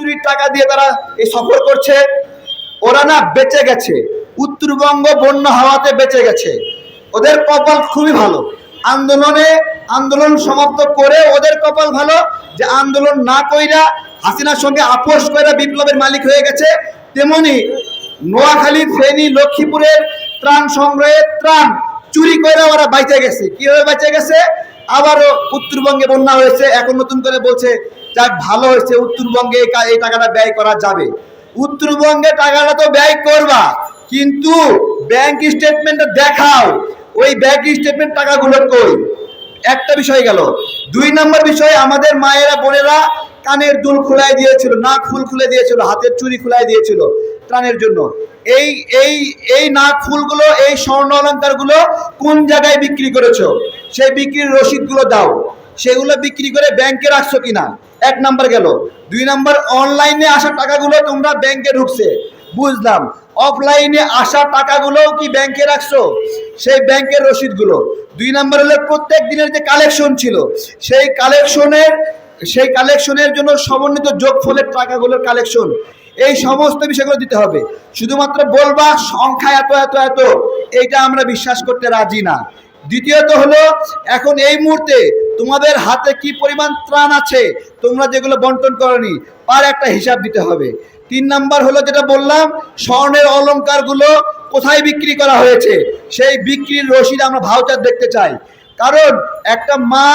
চুরির টাকা দিয়ে তারা এই সফর করছে। ওরা না বেঁচে গেছে। উত্তরবঙ্গ বন্যা হাওয়াতে বেঁচে গেছে। ওদের কপাল খুবই ভালো। আন্দোলনে আন্দোলন সমাপ্ত করে ওদের কপাল ভালো যে আন্দোলন না কইরা হাসিনার সঙ্গে আপোষ কইরা বিপ্লবের মালিক হয়ে গেছে, তেমনি নোয়াখালী ফেনী, লক্ষ্মীপুরের ত্রাণ সংগ্রহের ত্রাণ চুরি করে ওরা বাইচে গেছে। কীভাবে বাইচে গেছে? আবারও উত্তরবঙ্গে বন্যা হয়েছে। এখন নতুন করে বলছে যাক, ভালো হয়েছে। উত্তরবঙ্গে এই টাকাটা ব্যয় করা যাবে। উত্তরবঙ্গে টাকাটা তো ব্যয় করবা, কিন্তু ব্যাংক স্টেটমেন্টটা দেখাও। ওই ব্যাংক স্টেটমেন্ট টাকাগুলো কই? একটা বিষয় গেল। দুই নম্বর বিষয়, আমাদের মায়েরা, বোনেরা কানের দুল খুলাই দিয়েছিল, নাক ফুল খুলে দিয়েছিল, হাতের চুরি খুলাই দিয়েছিল ত্রাণের জন্য। এই এই এই নাক ফুলগুলো, এই স্বর্ণ অলঙ্কারগুলো কোন জায়গায় বিক্রি করেছ? সেই বিক্রির রসিদগুলো দাও। সেগুলো বিক্রি করে ব্যাংকে রাখছো কিনা? এক নাম্বার গেল। দুই নাম্বার অনলাইনে আসা টাকাগুলো তোমরা ব্যাংকে ঢুকছে। বুঝলাম। অফলাইনে আসা টাকাগুলো কি ব্যাংকে রাখছো? সেই ব্যাংকের রসিদগুলো। দুই নাম্বার হলো প্রত্যেক দিনের যে কালেকশন ছিল, সেই কালেকশনের সেই কালেকশনের জন্য সমন্বিত যোগফলের টাকাগুলোর কালেকশন এই সমস্ত বিষয়গুলো দিতে হবে। শুধুমাত্র বলবা, সংখ্যা এত এত এত। এইটা আমরা বিশ্বাস করতে রাজি না। দ্বিতীয়ত হলো, এখন এই মুহূর্তে তোমাদের হাতে কি পরিমাণ ত্রাণ আছে? তোমরা যেগুলো বন্টন করনি পার একটা হিসাব দিতে হবে। তিন নাম্বার হলো যেটা বললাম, স্বর্ণের অলংকারগুলো কোথায় বিক্রি করা হয়েছে? সেই বিক্রির রসিদ আমরা ভাউচার দেখতে চাই। কারণ একটা মা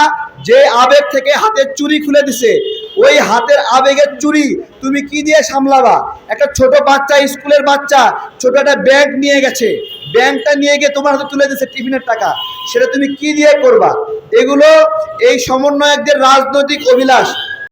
যে আবেগ থেকে হাতের চুরি খুলে দিছে, ওই হাতের আবেগের চুরি তুমি কি দিয়ে সামলাবা? একটা ছোট বাচ্চা, স্কুলের বাচ্চা, ছোট একটা ব্যাগ নিয়ে গেছে। ব্যাংকটা নিয়ে গিয়ে তোমার হাতে তুলে দিচ্ছে টিফিনের টাকা। সেটা তুমি কি দিয়ে করবা? এগুলো এই সমন্বয়কদের রাজনৈতিক অভিলাষ।